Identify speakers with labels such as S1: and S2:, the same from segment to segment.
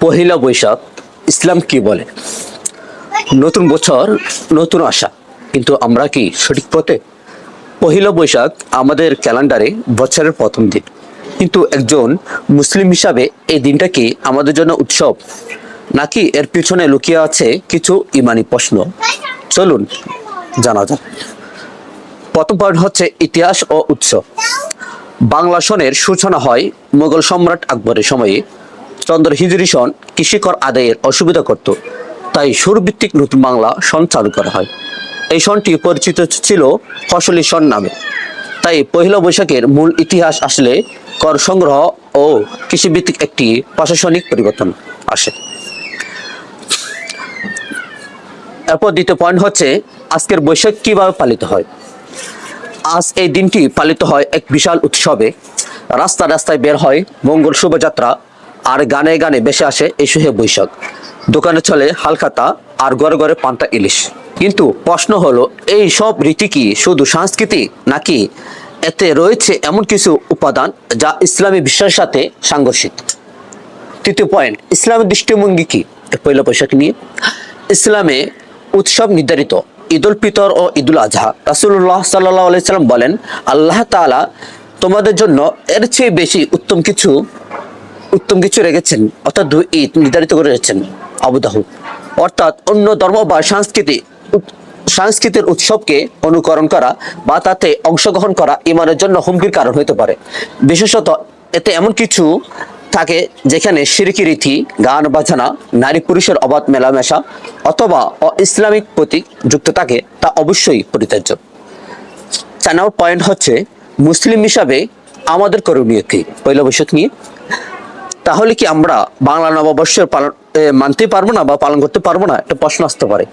S1: পহিলা বৈশাখ, ইসলাম কি বলে? নতুন বছর, নতুন আশা। কিন্তু আমরা কি সঠিক পথে? পহিলা বৈশাখ আমাদের ক্যালেন্ডারে বছরের প্রথম দিন। কিন্তু একজন মুসলিম হিসাবে এই দিনটা কি আমাদের জন্য উৎসব? নাকি এর পিছনে লুকিয়ে আছে কিছু ইমানি প্রশ্ন? চলুন, জানা যাক। প্রথম পয়েন্ট হচ্ছে ইতিহাস ও উৎসব। বাংলা সনের সূচনা হয় মোগল সম্রাট আকবরের সময়ে। চন্দ্র হিজরি সন কৃষিকর আদায়ের অসুবিধা করত। তাই সুরভিত্তিক নতুন বাংলা সন চালু করা হয়। এই সনটি পরিচিত ছিল ফসলি সন নামে। তাই পহিলা বৈশাখের মূল ইতিহাস আসলে কর সংগ্রহ ও কৃষিভিত্তিক একটি প্রশাসনিক পরিবর্তন আসে। এরপর দ্বিতীয় পয়েন্ট হচ্ছে আজকের বৈশাখ কীভাবে পালিত হয়। আজ এই দিনটি পালিত হয় এক বিশাল উৎসবে। রাস্তা রাস্তায় বের হয় মঙ্গল শোভাযাত্রা আর গানে গানে বেশে আসে এই সুহে বৈশাখ। দোকানে চলে হালখাতা আর ঘরে ঘরে পান্তা ইলিশ। কিন্তু প্রশ্ন হলো, এই সব রীতি কি শুধু সংস্কৃতি নাকি এতে রয়েছে এমন কিছু উপাদান যা ইসলামী বিশ্বের সাথে সাংঘর্ষিক তৃতীয় পয়েন্ট ইসলামের দৃষ্টিভঙ্গি কি? পয়লা বৈশাখ নিয়ে। ইসলামে উৎসব নির্ধারিত, ঈদুল ফিতর ও ঈদুল আজহা। রাসুল্লাহ সাল্লাহ আলাইসাল্লাম বলেন, আল্লাহ তাআলা তোমাদের জন্য এর চেয়ে বেশি উত্তম কিছু উত্তম কিছু রেখেছেন, অর্থাৎ দুই ঈদ নির্ধারিত করে রেখেছেন আবুদাহু অর্থাৎ অন্য ধর্ম বা সংস্কৃতি সংস্কৃতির উৎসবকে অনুকরণ করা বা তাতে অংশগ্রহণ করা ইমানের জন্য হুমকির কারণ হতে পারে। বিশেষত এতে এমন কিছু থাকে যেখানে সিরকি রীতি, গান বাজনা, নারী পুরুষের অবাধ মেলামেশা অথবা অ ইসলামিক প্রতীক যুক্ত থাকে তা অবশ্যই পরিত্যাজ্য। চার নম্বর পয়েন্ট হচ্ছে, মুসলিম হিসাবে আমাদের করণীয় কি? পয়লা বৈশাখ নিয়ে। তাহলে কি আমরা বাংলা নববর্ষের পালন মানতে পারব না বা পালন করতে পারব না? একটা প্রশ্ন আসতে পারে।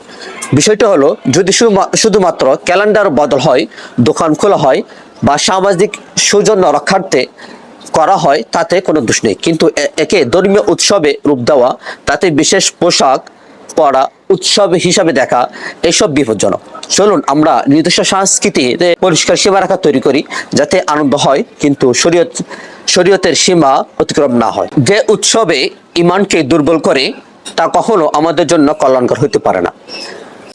S1: বিষয়টা হলো, যদি শুধু- শুধুমাত্র ক্যালেন্ডার বদল হয়, দোকান খোলা হয় বা সামাজিক সৌজন্য রক্ষার্থে করা হয়, তাতে কোনো দোষ নেই। কিন্তু একে ধর্মীয় উৎসবে রূপ দেওয়া, তাতে বিশেষ পোশাক পড়া উৎসব হিসাবে দেখা, এসব বিপজ্জনক। চলুন, আমরা নিজস্ব সংস্কৃতিতে পরিষ্কার সীমারেখা তৈরি করি, যাতে আনন্দ হয়, কিন্তু শরীয়ত শরীয়তের সীমা অতিক্রম না হয়। যে উৎসবে ইমানকে দুর্বল করে, তা কখনো আমাদের জন্য কল্যাণকর হতে পারে না।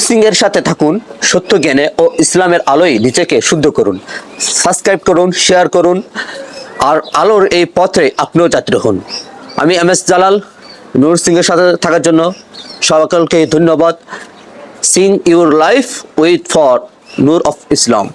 S1: সিং এর সাথে থাকুন, সত্য জ্ঞানে ও ইসলামের আলোয় নিজেকে শুদ্ধ করুন। সাবস্ক্রাইব করুন, শেয়ার করুন, আর আলোর এই পথে আপনিও যাত্রী হন। আমি M S Jalal, Noor sing এর সাথে থাকার জন্য সকলকে ধন্যবাদ। Sing your life with for Noor of Islam.